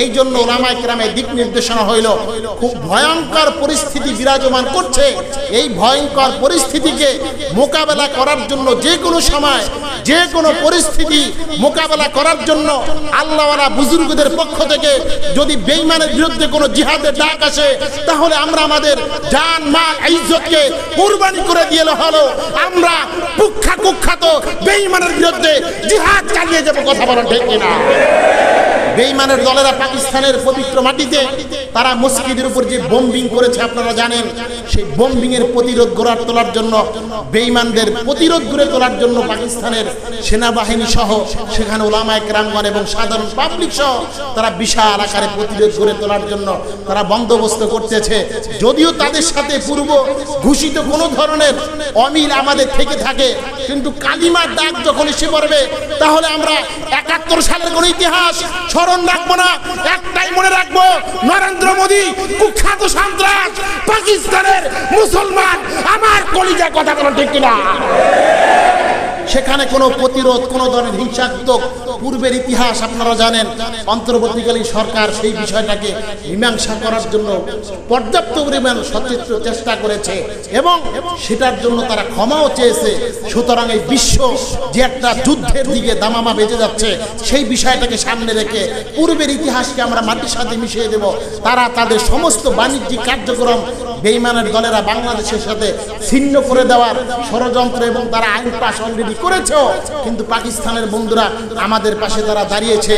এই জন্য ওলামাই গ্রামে দিক নির্দেশনা হইল, খুব ভয়ঙ্কর পরিস্থিতি বিরাজমান করছে। এই ভয়ঙ্কর পরিস্থিতিকে মোকাবেলা করার জন্য যে কোনো সময়, যে কোনো পরিস্থিতি মোকাবেলা করার জন্য আল্লাহওয়ালা বুজুর্গদের পক্ষ থেকে যদি বেইমানের বিরুদ্ধে কোনো জিহাদের ডাক আসে, তাহলে আমরা আমাদের জান, মাল, ইজ্জতকে কুরবানি করে দিয়ে হলো আমরা কুখ্যা কুখ্যাত বেইমানের বিরুদ্ধে জিহাদ চালিয়ে যাব, কথা বলেন ঠিক কিনা? বেইমানের দলেরা পাকিস্তানের পবিত্র মাটিতে তারা মসজিদের উপর যে বোম্বিং করেছে, আপনারা জানেন, সেই বোম্বিং এর প্রতিরোধ গড়ার তোলার জন্য বেইমানদের প্রতিরোধ গড়ে তোলার জন্য পাকিস্তানের সেনাবাহিনী সহ সেখানে ওলামায় ক্রামগণ এবং সাধারণ পাবলিক সহ তারা বিশাল আকারে প্রতিরোধ গড়ে তোলার জন্য তারা বন্দোবস্ত করতেছে। যদিও তাদের সাথে পূর্ব ঘোষিত কোনো ধরনের অমিল আমাদের থেকে থাকে, কিন্তু কালিমার ডাক যখন এসে পড়বে, তাহলে আমরা একাত্তর সালের কোন ইতিহাস স্মরণ রাখব না। মনে রাখব নরেন্দ্র মোদী কুখ্যাত সন্ত্রাস পাকিস্তানের মুসলমান আমার কলিজায় কথা বলা ঠিক কিনা? সেখানে কোনো প্রতিরোধ, কোনো ধরনের হিংসাত্মক পূর্বের ইতিহাস আপনারা জানেন। অন্তর্বর্তীকালীন সরকার সেই বিষয়টাকে মীমাংসা করার জন্য পর্যাপ্ত পরিমাণ সচিত্র চেষ্টা করেছে এবং সেটার জন্য তারা ক্ষমাও চেয়েছে। সুতরাং এই বিশ্ব যে একটা যুদ্ধের দিকে দামামা বেজে যাচ্ছে, সেই বিষয়টাকে সামনে রেখে পূর্বের ইতিহাসকে আমরা মাটির সাথে মিশিয়ে দেব। তারা তাদের সমস্ত বাণিজ্যিক কার্যক্রম বেইমানের দলেরা বাংলাদেশের সাথে ছিন্ন করে দেওয়ার ষড়যন্ত্র এবং তারা আইন পাশ অলরেডি করেছেও কিন্তু পাকিস্তানের বন্ধুরা আমাদের পাশে তারা দাঁড়িয়েছে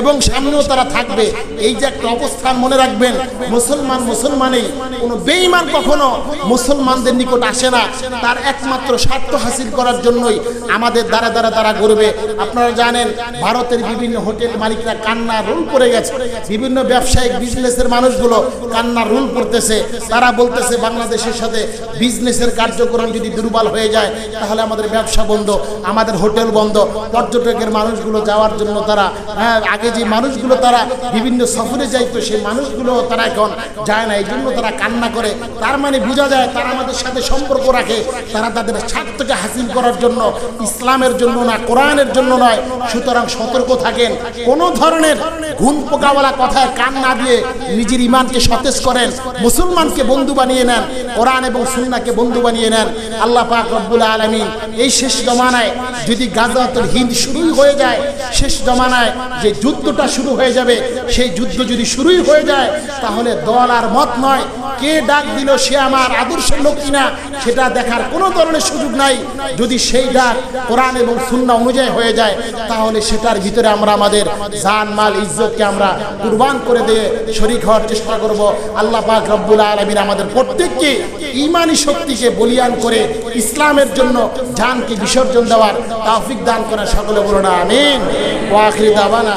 এবং সামনেও তারা থাকবে। এই যে একটা অবস্থান মনে রাখবেন, মুসলমান মুসলমানেই, কোনো বেইমান কখনো মুসলমানদের নিকট আসে না। তার একমাত্র স্বার্থ হাসিল করার জন্যই আমাদের দ্বারা দ্বারা তারা করবে আপনারা জানেন, ভারতের বিভিন্ন হোটেল মালিকরা কান্না রুল করে গেছে। বিভিন্ন ব্যবসায়িক বিজনেসের মানুষগুলো কান্না রুল করতেছে। তারা বলতেছে বাংলাদেশের সাথে বিজনেসের কার্যক্রম যদি দুর্বল হয়ে যায় তাহলে আমাদের ব্যবসা বন্ধ আমাদের হোটেল বন্ধ। পর্যটকের মানুষগুলো যাওয়ার জন্য তারা হ্যাঁ, আগে যে মানুষগুলো তারা বিভিন্ন সফরে যাইতো সেই মানুষগুলো তারা এখন যায় না এই জন্য তারা কান্না করে। তার মানে বোঝা যায় তারা আমাদের সাথে সম্পর্ক রাখে তারা তাদের স্বার্থকে হাসিল করার জন্য ইসলামের জন্য না কোরআনের জন্য নয়। সুতরাং সতর্ক থাকেন। কোনো ধরনের ঘুম পোকাওয়ালা কথায় কান না দিয়ে নিজের ইমানকে সতেজ করেন। মুসলমানকে বন্ধু বানিয়ে নেন। কোরআন এবং সুন্নাকে বন্ধু বানিয়ে নেন। আল্লাহ পাক রব্বুল আলমিন এই শেষ জমানায় যদি গাজাতুল হিন্দ শুরুই হয়ে যায়, শেষ জমানায় যে যুদ্ধটা শুরু হয়ে যাবে, সেই যুদ্ধ যদি শুরুই হয়ে যায়, তাহলে দল আর মত নয় কে ডাক দিল সে আমার আদর্শের লোক কিনা, সেটা দেখার কোনো ধরনের সুযোগ নাই। যদি সেই ডাক কোরআন এবং সুন্না অনুযায়ী হয়ে যায়, তাহলে সেটার ভিতরে আমরা আমাদের জান, মাল, ইজ্জতকে আমরা কুরবান করে দিয়ে শরিক হওয়ার চেষ্টা করব। আল্লাহ পাক রব্বুল আলমিন আমাদের প্রত্যেককে ইমানি শক্তিকে বলিয়ান করে ইসলামের জন্য জানকে বিসর্জন দেওয়ার তাফিক দান করার সকলে বলো না আমিন ওয়াখির দাবানা